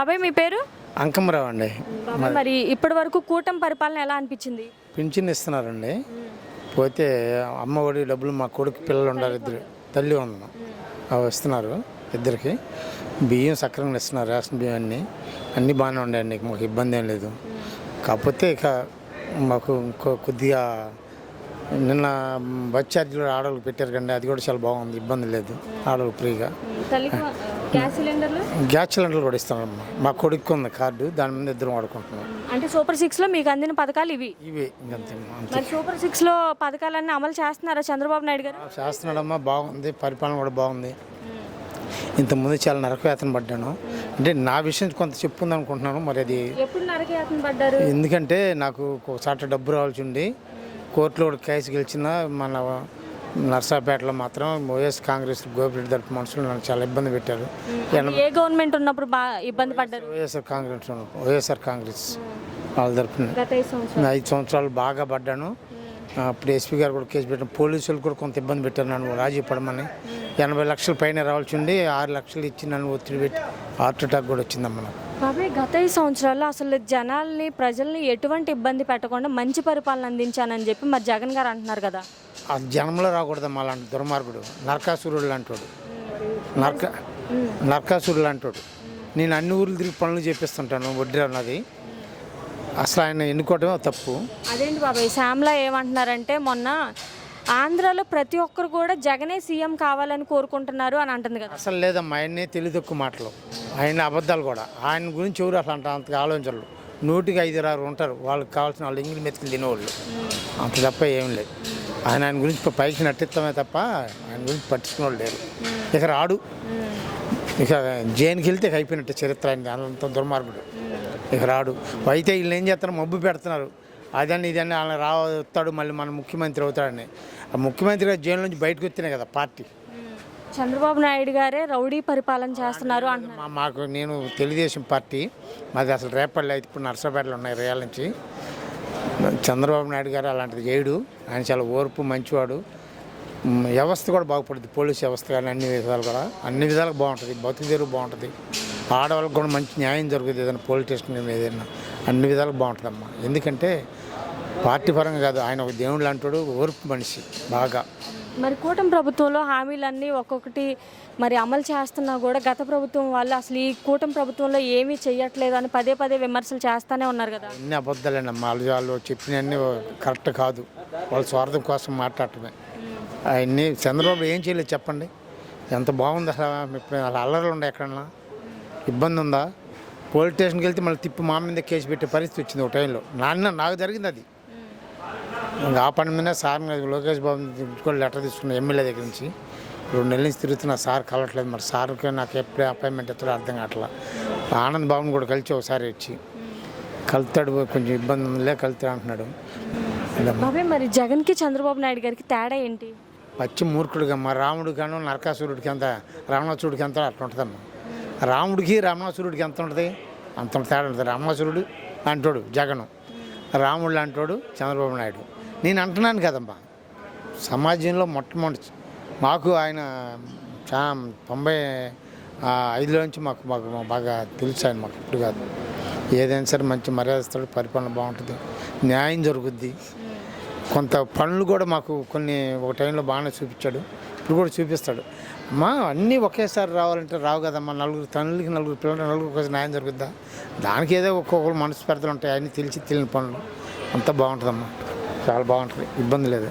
బాబాయ్ మీ పేరు? అంకమరావు అండి. మరి ఇప్పటి వరకు కూటమి పరిపాలన ఎలా అనిపించింది? పింఛన్ ఇస్తున్నారండి. పోతే అమ్మ ఒడి డబ్బులు మా కొడుకు పిల్లలు ఉండాలి ఇద్దరు. తల్లి ఉంది. అవి ఇస్తున్నారు ఇద్దరికి. బియ్యం సక్రమంగా ఇస్తున్నారు రేషన్ బియ్యం అన్నీ. అన్నీ బాగానే ఉన్నాయండి మాకు ఇబ్బంది ఏం లేదు. కాకపోతే ఇక మాకు ఇంకో కొద్దిగా నిన్న బస్ ఛార్జీలు ఆడవాళ్ళకి పెట్టారు కండి అది కూడా చాలా బాగుంది ఇబ్బంది లేదు ఆడవాళ్ళకి ఫ్రీగా. గ్యాస్ సిలిండర్లు? గ్యాస్ సిలిండర్లు కూడా ఇస్తున్నారమ్మా. మా కొడుకు ఉంది కార్డు దాని మీద ఇద్దరం వాడుకుంటున్నాం. అంటే సూపర్ సిక్స్లో మీకు అందిన పథకాలు ఇవి? ఇవి ఇంకంతే అంతే మరి సూపర్ సిక్స్లో పథకాలన్నీ అమలు చేస్తున్నారా చంద్రబాబు నాయుడు గారు? చేస్తున్నాడమ్మా బాగుంది పరిపాలన కూడా బాగుంది. ఇంతకుముందు చాలా నరకవేతన పడ్డాను. అంటే నా విషయం కొంత చెప్పుకుందాం అనుకుంటున్నాను మరి అది ఎప్పుడు నరకయాతన పడ్డారు? ఎందుకంటే నాకు ఒకసారి డబ్బు రావాల్సి ఉండి కోర్టులో కేసు గెలిచిన మన నర్సాపేటలో మాత్రం వైఎస్ కాంగ్రెస్ గోపిరెడ్డి తరపు మనుషులు నన్ను చాలా ఇబ్బంది పెట్టారు. ఏ గవర్నమెంట్ ఉన్నప్పుడు బాగా ఇబ్బంది పడ్డారు? వైఎస్ఆర్ కాంగ్రెస్ వైఎస్ఆర్ కాంగ్రెస్ వాళ్ళ తరపున. గత ఐదు సంవత్సరాలు. ఐదు సంవత్సరాలు బాగా పడ్డాను. అప్పుడు ఎస్పీ గారు కూడా కేసు పెట్టాను పోలీసులు కూడా కొంత ఇబ్బంది పెట్టారు నన్ను రాజీ పడమని. ఎనభై లక్షల పైన రావాల్సి ఉండి ఆరు లక్షలు ఇచ్చి నన్ను ఒత్తిడి పెట్టి హార్ట్ అటాక్ కూడా వచ్చిందమ్మ నాకు. బాబాయ్ గత ఐదు సంవత్సరాల్లో అసలు జనాల్ని ప్రజల్ని ఎటువంటి ఇబ్బంది పెట్టకుండా మంచి పరిపాలన అందించానని చెప్పి మరి జగన్ గారు అంటున్నారు కదా. ఆ జన్మలో రాకూడదమ్మా అలాంటి దుర్మార్గుడు. నరకాసురుడు లాంటోడు. నరక నరకాసురుడు లాంటోడు. నేను అన్ని ఊర్లు తిరిగి పనులు చేపిస్తుంటాను వడ్డీ అన్నది అసలు ఆయన ఎన్నుకోవడమే తప్పు. అదేంటి బాబాయ్ శ్యామ్లా ఏమంటున్నారంటే మొన్న ఆంధ్రాలో ప్రతి ఒక్కరు కూడా జగనే సీఎం కావాలని కోరుకుంటున్నారు అని అంటుంది కదా. అసలు లేదమ్మా ఆయన్నే తెలివితక్కువ మాటలు. ఆయన అబద్ధాలు కూడా. ఆయన గురించి ఎవరు అసలు అంట అంత ఆలోచనలు నూటికి ఐదు ఆరు ఉంటారు. వాళ్ళకి కావాల్సిన వాళ్ళు ఇంగిలి మెతుకులు తినేవాళ్ళు. అంత తప్ప ఏం లేదు. ఆయన ఆయన గురించి పైకి నటిస్తామే తప్ప ఆయన గురించి పట్టించుకునే వాళ్ళు లేరు. ఇక రాడు. ఇక జైలుకి వెళ్తే అయిపోయినట్టు చరిత్ర. ఆయన అంత దుర్మార్గుడు. ఇక రాడు. అయితే వీళ్ళు ఏం చేస్తారు? మబ్బు పెడుతున్నారు. అదని ఇదని ఆయన రావస్తాడు మళ్ళీ మన ముఖ్యమంత్రి అవుతాడని. ఆ ముఖ్యమంత్రి గారు జైలు నుంచి బయటకు వస్తేనే కదా పార్టీ. చంద్రబాబు నాయుడు గారే రౌడీ పరిపాలన చేస్తున్నారు అంటున్నారు. మాకు నేను తెలుగుదేశం పార్టీ మాది అసలు రేపల్లి అయితే ఇప్పుడు నర్సపేటలో ఉన్నాయి రేయాల నుంచి. చంద్రబాబు నాయుడు గారు అలాంటిది చేయడు. ఆయన చాలా ఓర్పు మంచివాడు. వ్యవస్థ కూడా బాగుపడుతుంది పోలీస్ వ్యవస్థ కానీ అన్ని విధాలు కూడా. అన్ని విధాలుగా బాగుంటుంది బతుకు తెరువు బాగుంటుంది. ఆడవాళ్ళకి కూడా మంచి న్యాయం జరుగుతుంది ఏదైనా పోలీస్ స్టేషన్ ఏదైనా. అన్ని విధాలుగా బాగుంటుందమ్మా. ఎందుకంటే పార్టీ పరంగా కాదు ఆయన ఒక దేవుడు లాంటాడు ఓర్పు మనిషి బాగా. మరి కూటమి ప్రభుత్వంలో హామీలన్నీ ఒక్కొక్కటి మరి అమలు చేస్తున్నా కూడా గత ప్రభుత్వం వాళ్ళు అసలు ఈ కూటమి ప్రభుత్వంలో ఏమీ చెయ్యట్లేదు అని పదే పదే విమర్శలు చేస్తానే ఉన్నారు కదా. అన్ని అబద్ధాలేనమ్మా. వాళ్ళు వాళ్ళు చెప్పినవన్నీ కరెక్ట్ కాదు. వాళ్ళ స్వార్థం కోసం మాట్లాడటమే. అవన్నీ చంద్రబాబు ఏం చేయలేదు చెప్పండి. ఎంత బాగుంది అసలు అల్లర్లు ఉండే ఎక్కడన్నా? ఇబ్బంది ఉందా పోలీస్ స్టేషన్కి వెళ్తే మళ్ళీ తిప్పి మా మీద కేసు పెట్టే పరిస్థితి వచ్చింది ఒక టైంలో. నాన్న నాకు జరిగింది అది. ఇంకా ఆ పని మీద సార్ లోకేష్ బాబు లెటర్ తీసుకున్న ఎమ్మెల్యే దగ్గర నుంచి రెండు నెలల నుంచి తిరుగుతున్నా సార్ కలవట్లేదు మరి సార్కి నాకు ఎప్పుడే అపాయింట్మెంట్ ఎత్తాడో అర్థం కావట్లా. ఆనంద్ బాబుని కూడా కలిసి ఒకసారి వచ్చి కలుతాడు కొంచెం ఇబ్బంది ఉందిలే కలుతాడు అంటున్నాడు. బాబాయ్ మరి జగన్కి చంద్రబాబు నాయుడు గారికి తేడా ఏంటి? పచ్చి మూర్ఖుడిగా మా రాముడు గాను నరకాసురుడికి ఎంత రావణాసురుడికి ఎంత అట్లా ఉంటుందమ్మా. రాముడికి రావణాసురుడికి ఎంత ఉంటుంది? అంత తేడా ఉంటుంది. రావణాసురుడు అంటాడు జగను. రాముడు అంటాడు చంద్రబాబు నాయుడు. నేను అంటున్నాను కదమ్మా సమాజంలో మొట్టమొదటి మాకు ఆయన చా తొంభై ఐదులో నుంచి మాకు మాకు మాకు బాగా తెలుసు ఆయన మాకు ఇప్పుడు కాదు. ఏదైనా సరే మంచి మర్యాద ఇస్తాడు పరిపాలన బాగుంటుంది న్యాయం జరుగుద్ది. కొంత పనులు కూడా మాకు కొన్ని ఒక టైంలో బాగానే చూపించాడు. ఇప్పుడు కూడా చూపిస్తాడు. మా అన్నీ ఒకేసారి రావాలంటే రావు కదమ్మా. నలుగురు తల్లికి నలుగురు పిల్లలు నలుగురు కోసం న్యాయం జరుగుద్దా? దానికి ఏదో ఒక్కొక్కరు మనసు ఉంటాయి అన్నీ తెలిసి తెలియని పనులు. అంతా బాగుంటుందమ్మా. చాలా బాగుంటుంది. ఇబ్బంది లేదు.